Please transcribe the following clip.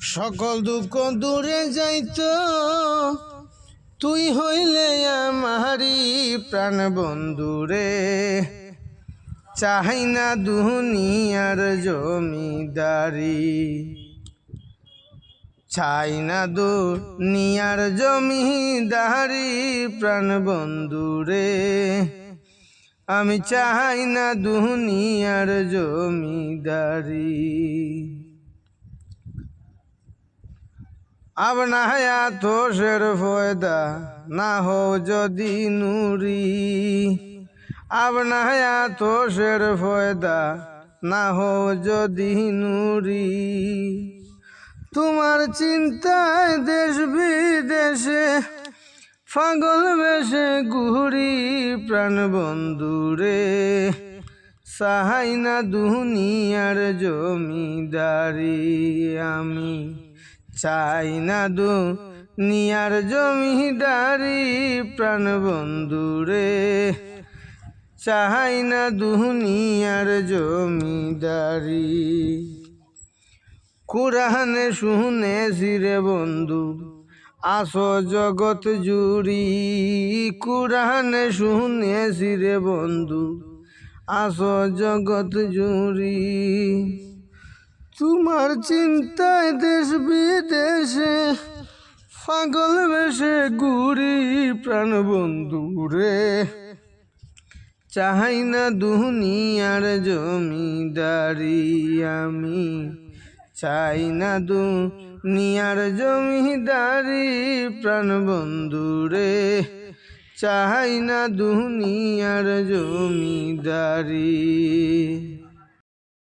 সকল দুঃখ দূরে যাইত। তুই হইলে আমারি প্রাণ বন্ধুরে চাই না দুনিয়ার জমিদারি। চাই না দুনিয়ার জমিদারি প্রাণ বন্ধুরে আমি চাই না দুনিয়ার জমিদারি। আপনা হায়াত হোসের ফয়দা না হো যদি নুরি। আপনা হায়াত হোসের ফয়দা না হো যদি নুরি। তোমার চিন্তায় দেশ বিদেশে ফাগল বেশে ঘুরি প্রাণ বন্ধুরে। সাহাই না দুনিয়ার জমিদারি আমি। চাই না দু নিয়ার জমিদারি প্রাণ বন্ধুরে চাই না দুনিয়ার জমিদারি। কোরআনে শুনে সিরে বন্ধু, আসো জগৎ জুড়ি। কোরআনে শুনে সিরে বন্ধু, আসো জগৎ জুড়ি। তোমার চিন্তায় দেশ বিদেশে পাগল বেশে ঘুরি প্রাণ বন্ধু রে। চাই না দুনিয়ার জমিদারি আমি, চাই না দুনিয়ার জমিদারি প্রাণ বন্ধু রে। চাই না দুনিয়ার জমিদারি।